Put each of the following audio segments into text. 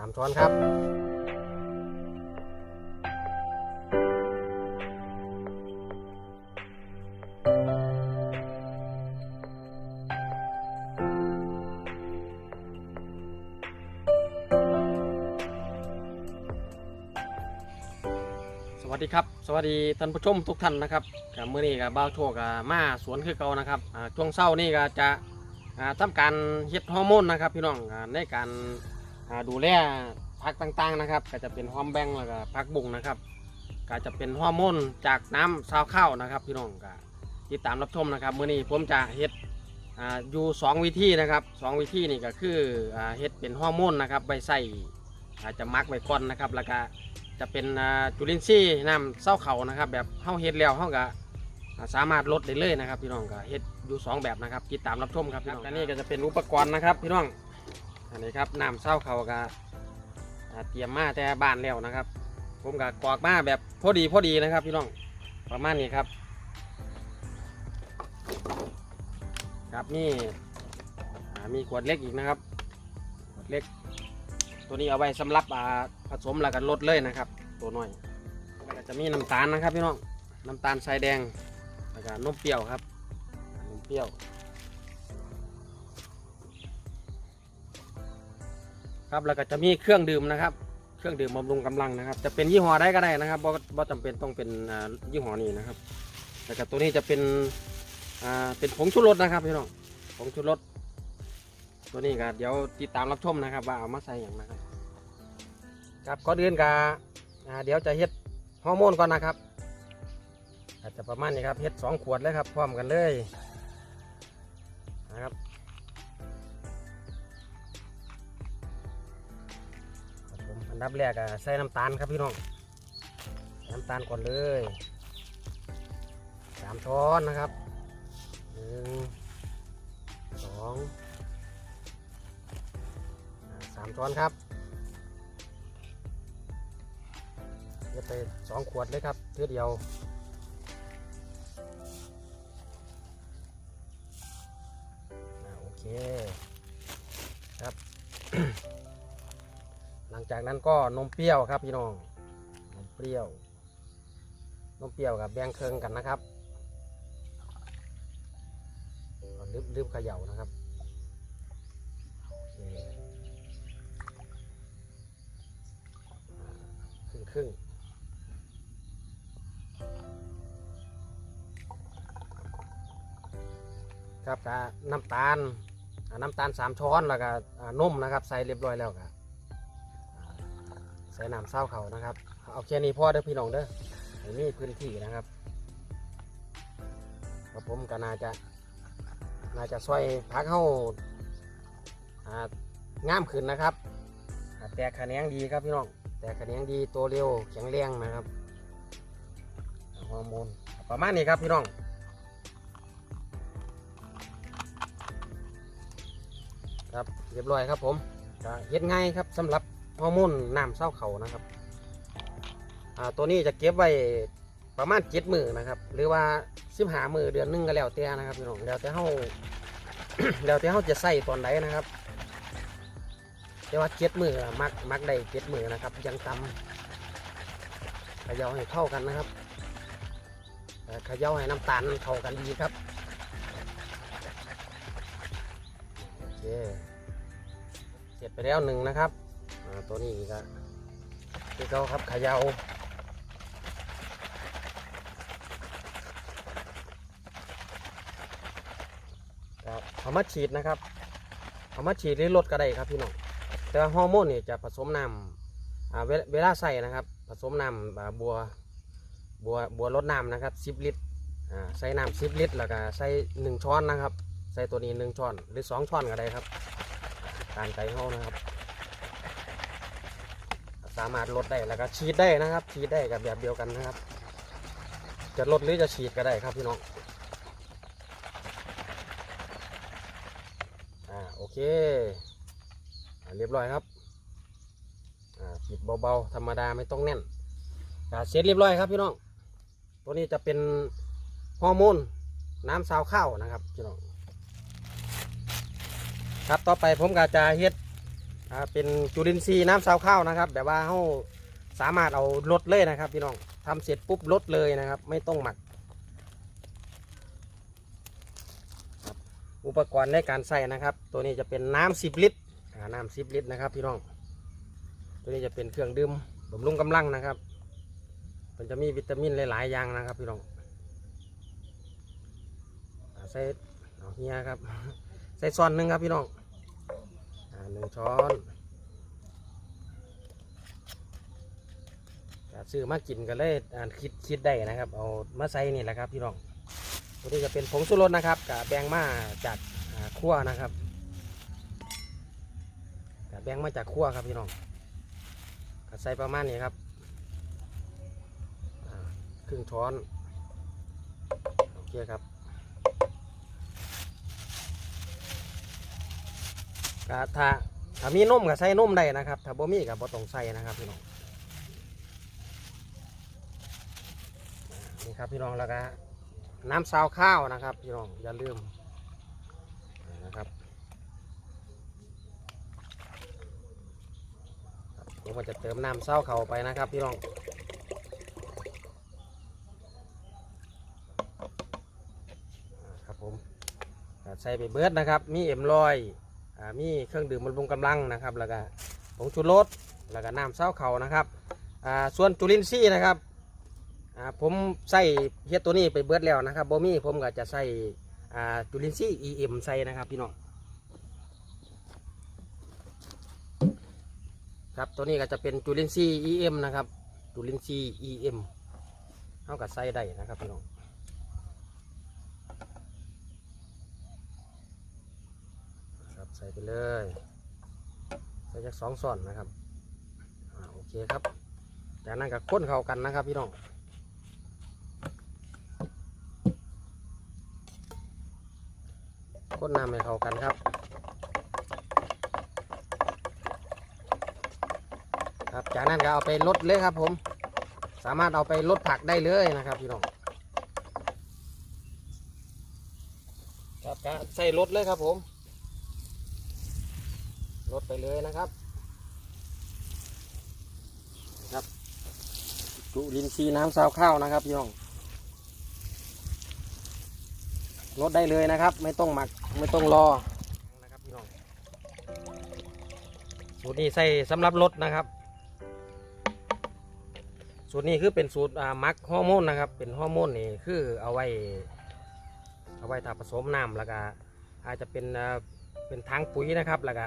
ามช้อนครับ สวัสดีครับ สวัสดีท่านผู้ชมทุกท่านนะครับกับเมื้อนี้กับบ้าวโชคกับมาสวนคือเก่านะครับอ่าช่วงเช้านี่ก็จะอ่าทำการเฮ็ดฮอร์โมนนะครับพี่น้องอ่าในการ ดูแลผักต่างๆนะครับ ก็จะเป็นฮอมแบงแล้วก็ผักบุ้งนะครับ ก็จะเป็นฮอร์โมนจากน้ำซาวข้าวนะครับ พี่น้องก็ติดตามรับชมนะครับมื้อนี้ผมจะเฮ็ดอ่าอยู่สองวิธีนะครับสองวิธีนี่ก็คือเฮ็ดเป็นฮอร์โมนนะครับไปใส่อาจจะมักไว้ก่อนนะครับ แล้วก็จะเป็นจุลินทรีย์น้ำเศร้าเขานะครับ แบบเฮาเฮ็ดแล้วเฮาก็อ่าสามารถลดได้เลยนะครับ พี่น้องก็เฮ็ดอยู่สองแบบนะครับติดตามรับชมครับพี่น้องอันนี้ก็จะเป็นอุปกรณ์นะครับ พี่น้อง อันนี้ครับน้ำเศร้าเขาก็อ่าเตรียมมาแต่บ้านแล้วนะครับ ผมก็กอกมาแบบพอดีพอดีนะครับพี่น้องประมาณนี้ครับ ครับนี่มีขวดเล็กอีกนะครับขวดเล็ก ตัวนี้เอาไว้สำหรับผสมแล้วกันลดเลยนะครับ ตัวน้อยแล้วจะมีน้ำตาลนะครับพี่น้องน้ำตาลทรายแดงแล้วก็นมเปรี้ยวครับนมเปรี้ยว ครับแล้วก็จะมีเครื่องดื่มนะครับ เครื่องดื่มบำรุงกำลังนะครับ จะเป็นยี่ห้อใดก็ได้นะครับบ่บ่จำเป็นต้องเป็นยี่ห้อนี้นะครับแล้วก็ตัวนี้จะเป็นอ่าเป็นผงชูรสนะครับพี่น้องผงชูรสตัวนี้ก็เดี๋ยวติดตามรับชมนะครับ ว่าเอามาใส่อย่างนะครับครับก่อนอื่นก็อ่าเดี๋ยวจะเฮ็ดฮอร์โมนก่อนนะครับ อาจจะประมาณนี้ครับเฮ็ดสองขวดเลยครับพร้อมกันเลยนะครับ ดับแรกใส่น้ำตาลครับพี่น้องน้ำตาลก่อนเลยสามช้อนนะครับหนึ่งสองสามช้อนครับเดี๋ยวไปสองขวดเลยครับเทือเดียวโอเคครับ จากนั้นก็นมเปรี้ยวครับพี่น้องนมเปรี้ยวนมเปรี้ยวกับแบงเครื่องกันนะครับลืมลืมเขย่านะครับครึ่งครึ่งครับกะน้ำตาลน้ำตาลสามช้อนแล้วก็อ่านมนะครับ ใส่เรียบร้อยแล้วก็อ่าใส่น้ำเศร้าเขานะครับ เอาแค่นี้พ่อเด้อพี่น้องเด้อให้มีพื้นที่นะครับครับผมก็น่าจะน่าจะช่วยพักเข้าอ่างามขึ้นนะครับอ่าแตกแขนงดีครับพี่น้อง แต่ขะแนงดีตัวเร็วแข็งแรงนะครับฮอร์โมนประมาณนี้ครับพี่น้องครับเรียบร้อยครับผมเฮ็ดง่ายครับสำหรับ ฮอร์โมนน้ำเศร้าเขานะครับอ่าตัวนี้จะเก็บไว้ประมาณเจ็ดมือนะครับ หรือว่าสิบหามือเดือนหนึงก็แล้วแต่นะครับพี่น้องแล้วแต่เฮาแล้วแต่เฮาจะใส่ตอนไหนนะครับแต่ว่าเจ็ดมือมักมักได้เจ็ดมือนะครับ ยังตำขย่าให้เข้ากันนะครับเอ่อเขย่าให้น้ำตาลเข้ากันดีครับโอเคเสร็จไปแล้วหนึ่งนะครับ ตัวนี้ก็ที่เขาครับขยาครับเอามาฉีดนะครับเอามาฉีดหรือลดก็ได้ครับพี่น้อง แต่ว่าฮอร์โมนนี่จะผสมน้ำเวลาใส่นะครับ ผสมน้ำบัวบัวบัวลดน้ำนะครับสิบลิตรใส่น้ำสิบลิตร แล้วก็ใส่หนึ่งช้อนนะครับ ใส่ตัวนี้หนึ่งช้อนหรือสองช้อนก็ได้ครับตามใจเขานะครับ สามารถลดได้แล้วก็ฉีดได้นะครับ ฉีดได้กับแบบเดียวกันนะครับ จะลดหรือจะฉีดก็ได้ครับพี่น้องอ่าโอเคอเรียบร้อยครับอ่าปิดเบาๆธรรมดาไม่ต้องแน่นอ่าเสร็จเรียบร้อยครับพี่น้องตัวนี้จะเป็นฮอร์โมนน้ำซาวข้าวนะครับพี่น้องครับต่อไปผมก็จะเฮ็ด อ่าเป็นจุลินทรีย์น้ำซาวข้าวนะครับ แบบว่าเขาสามารถเอาลดเลยนะครับพี่น้องทำเสร็จปุ๊บลดเลยนะครับ ไม่ต้องหมัก อุปกรณ์ในการใส่นะครับ ตัวนี้จะเป็นน้ำ10ลิตรน้ำ10ลิตรนะครับพี่น้อง ตัวนี้จะเป็นเครื่องดื่มบำรุงกำลังนะครับ มันจะมีวิตามินหลาย ๆ อย่างนะครับพี่น้องใส่เฮียครับ ใส่ซ้อนหนึ่งครับพี่น้อง หนึ่งช้อนก็ซื้อมากินกันเลยคิดคิดได้นะครับ เอามาใส่นี่แหละครับพี่น้องตัวนี้จะเป็นผงชูรสนะครับกับแบงมาจากอ่าคั่วนะครับกับแบงมาจากคั่วครับพี่น้องก็ใส่ประมาณนี้ครับครึ่งช้อนโอเคครับ ก็ถ้าถ้ามีนมก็ใส่นมได้นะครับ ถ้าบ่มีก็บ่ต้องใส่นะครับพี่น้องนี่ครับพี่น้องแล้วก็น้ำซาวข้าวนะครับพี่น้องอย่าลืมนะครับผมก็จะเติมน้ำซาวเข้าไปนะครับพี่น้องครับผมใส่ไปเบิดนะครับ มีเอ็มลอย มีเครื่องดื่มบำรุงกำลังนะครับ แล้วก็ผงชูรสแล้วก็น้ำเส้าเขานะครับส่วนจุลินทรีย์นะครับผมใส่เฮ็ดตัวนี้ไปเบิดแล้วนะครับบ่มีผมก็จะใส่จุลินทรีย์ EM ใส่นะครับพี่น้องครับตัวนี้ก็จะเป็นจุลินทรีย์ EM นะครับจุลินทรีย์ EM เท่ากับใส่ได้นะครับพี่น้อง ครับ ใส่ไปเลยใส่จากสองส่วนนะครับอโอเคครับจากนั้นก็ค้นเข้ากันนะครับพี่น้องค้นน้ำให้เข้ากันครับครับจากนั้นก็เอาไปลดเลยครับ ผม สามารถเอาไปลดผักได้เลยนะครับพี่น้องครับก็ใส่ลดเลยครับผม ลดไปเลยนะครับครับจุลินทรีย์น้ำซาวข้าวนะครับพี่น้องลดได้เลยนะครับ ไม่ต้องหมักไม่ต้องรอนะครับพี่น้องสูตรนี้ใส่สำหรับลดนะครับ สูตรนี้คือเป็นสูตรมักฮอร์โมนนะครับ เป็นฮอร์โมนนี่คือเอาไว้ เอาไว้ถ้าผสมน้ำแล้วก็อาจจะเป็นเป็นทางปุ๋ยนะครับแล้วก็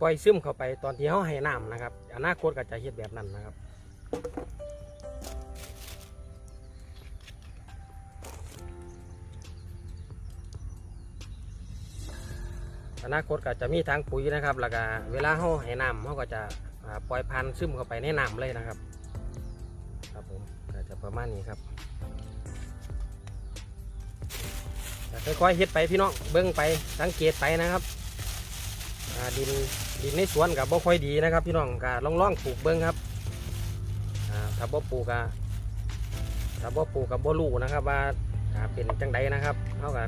ปล่อยซึมเข้าไปตอนที่เขาให้น้ำนะครับ อนาคตก็จะเฮ็ดแบบนั้นนะครับอนาคตก็จะมีทางปุ๋ยนะครับ แล้วก็เวลาเขาให้น้ำเขาก็จะปล่อยพันธุ์ซึมเข้าไปในน้ำเลยนะครับ ครับผมก็จะประมาณนี้ครับค่อยๆเฮ็ดไปพี่น้องเบิ้งไปสังเกตไปนะครับ ดินดินในสวนกับบ่ค่อยดีนะครับ พี่น้องก็ลองล่องปลูกเบิ้งครับถ้าบ่ปลูกก็ถ้าบ่ปลูกกับบ่รู้นะครับ ว่าเป็นจังใดนะครับเขาก็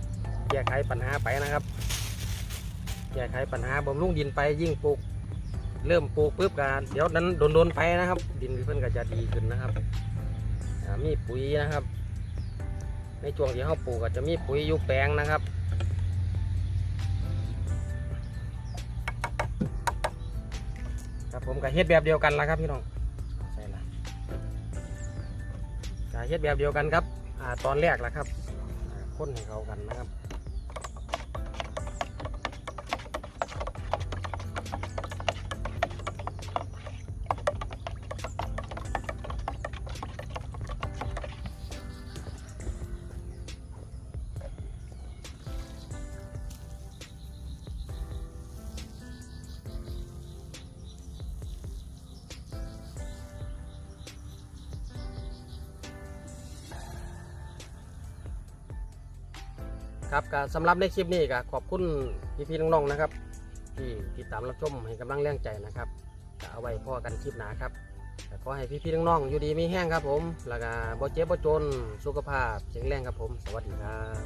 แก้ไขปัญหาไปนะครับแก้ไขปัญหาบำรุงดินไปยิ่งปลูก เริ่มปลูกปุ๊บก็เดี๋ยวนั้นโดนๆไปนะครับ ดินเพิ่นก็จะดีขึ้นนะครับมีปุ๋ยนะครับ ในช่วงที่เขาปลูกก็จะมีปุ๋ยอยู่แปลงนะครับ ผมกับเฮ็ดแบบเดียวกันละครับพี่น้องใช่ละกับเฮ็ดแบบเดียวกันครับ อ่าตอนแรกละครับค้นให้เขากันนะครับ ครับก็สำหรับในคลิปนี้ก็ขอบคุณพี่ๆน้องๆนะครับ ที่ติดตามรับชมให้กำลังแรงใจนะครับเอาไว้พ่อกันคลิปหนาครับขอให้พี่ๆน้องๆอยู่ดีมีแห้งครับผมแล้วก็บ่เจ็บบ่จนสุขภาพแข็งแรงครับผม สวัสดีครับ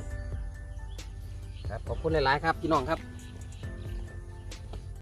ครับขอบคุณหลายๆครับพี่น้องครับ